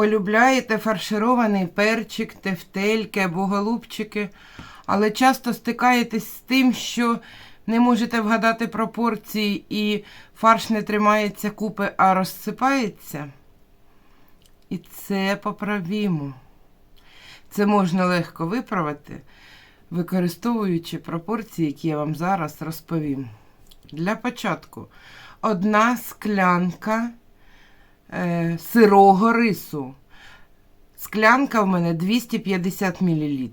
полюбляєте фарширований перчик, тефтельки або голубчики, але часто стикаєтесь з тим, що не можете вгадати пропорції і фарш не тримається купи, а розсипається. І це поправімо. Це можна легко виправити, використовуючи пропорції, які я вам зараз розповім. Для початку одна склянка е, сирого рису. Склянка в мене 250 мл.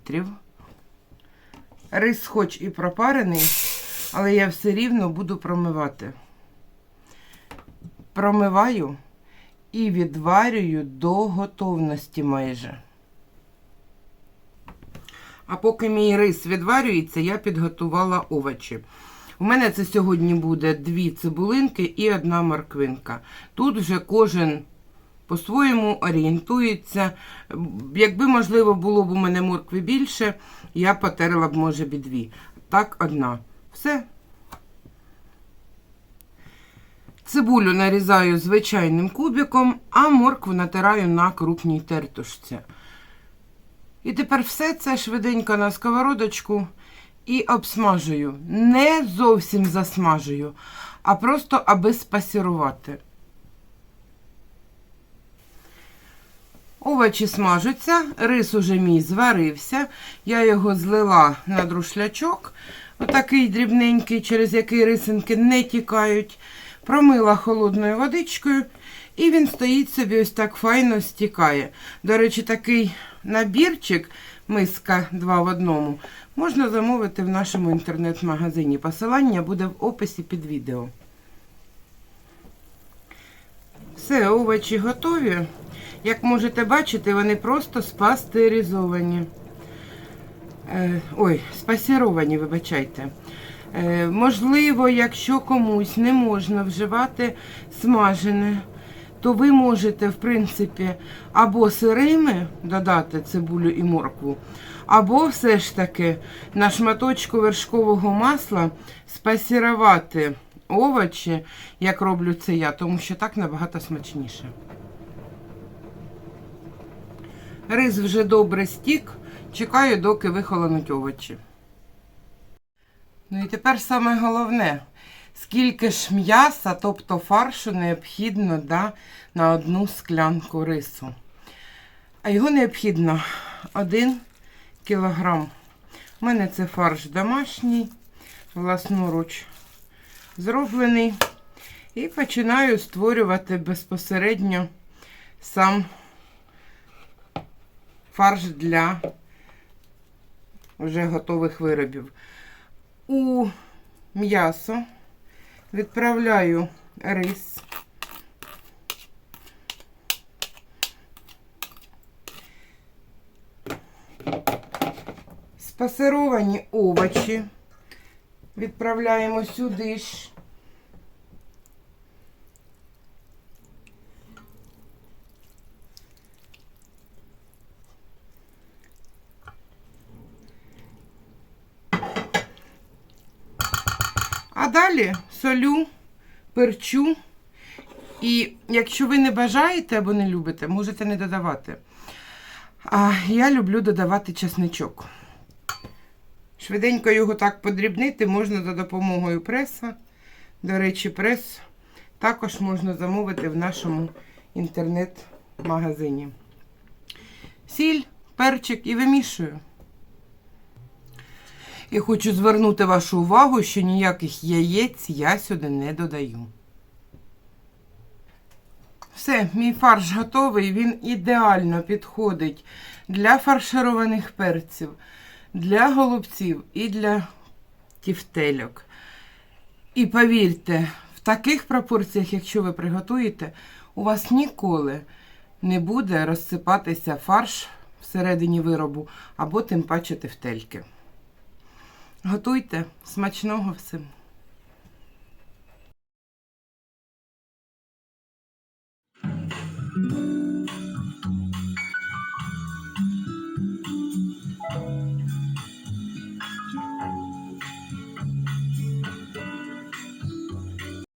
Рис хоч і пропарений, але я все рівно буду промивати. Промиваю і відварюю до готовності майже. А поки мій рис відварюється, я підготувала овочі. У мене це сьогодні буде дві цибулинки і одна морквинка. Тут вже кожен по-своєму орієнтується. Якби, можливо, було б у мене моркви більше, я потерла б, може, б дві. Так, одна. Все. Цибулю нарізаю звичайним кубиком, а моркву натираю на крупній тертушці. І тепер все це швиденько на сковородочку і обсмажую. Не зовсім засмажую, а просто аби спасірувати. Овочі смажуться, рис уже мій зварився. Я його злила на друшлячок, отакий дрібненький, через який рисинки не тікають. Промила холодною водичкою, і він стоїть собі ось так файно стікає. До речі, такий набірчик, миска 2 в одному, можна замовити в нашому інтернет-магазині. Посилання буде в описі під відео. Все, овочі готові. Як можете бачити, вони просто спастеризовані. Е, ой, спасіровані, вибачайте. Е, можливо, якщо комусь не можна вживати смажене, то ви можете, в принципі, або сирими додати цибулю і моркву, або все ж таки на шматочку вершкового масла спасірувати овочі, як роблю це я, тому що так набагато смачніше. Рис вже добре стік. Чекаю, доки вихолонуть овочі. Ну і тепер саме головне, скільки ж м'яса, тобто фаршу, необхідно да, на одну склянку рису. А його необхідно 1 кілограм. У мене це фарш домашній, власноруч зроблений. І починаю створювати безпосередньо сам фарш для вже готових виробів. У м'ясо відправляю рис. Спасировані овочі відправляємо сюди ж. А далі солю, перчу. І якщо ви не бажаєте або не любите, можете не додавати. А я люблю додавати чесничок. Швиденько його так подрібнити можна за допомогою преса. До речі, прес також можна замовити в нашому інтернет-магазині. Сіль, перчик і вимішую. І хочу звернути вашу увагу, що ніяких яєць я сюди не додаю. Все, мій фарш готовий. Він ідеально підходить для фаршированих перців, для голубців і для тівтельок. І повірте, в таких пропорціях, якщо ви приготуєте, у вас ніколи не буде розсипатися фарш всередині виробу або тим паче тефтельки. Готуйте смачного всім.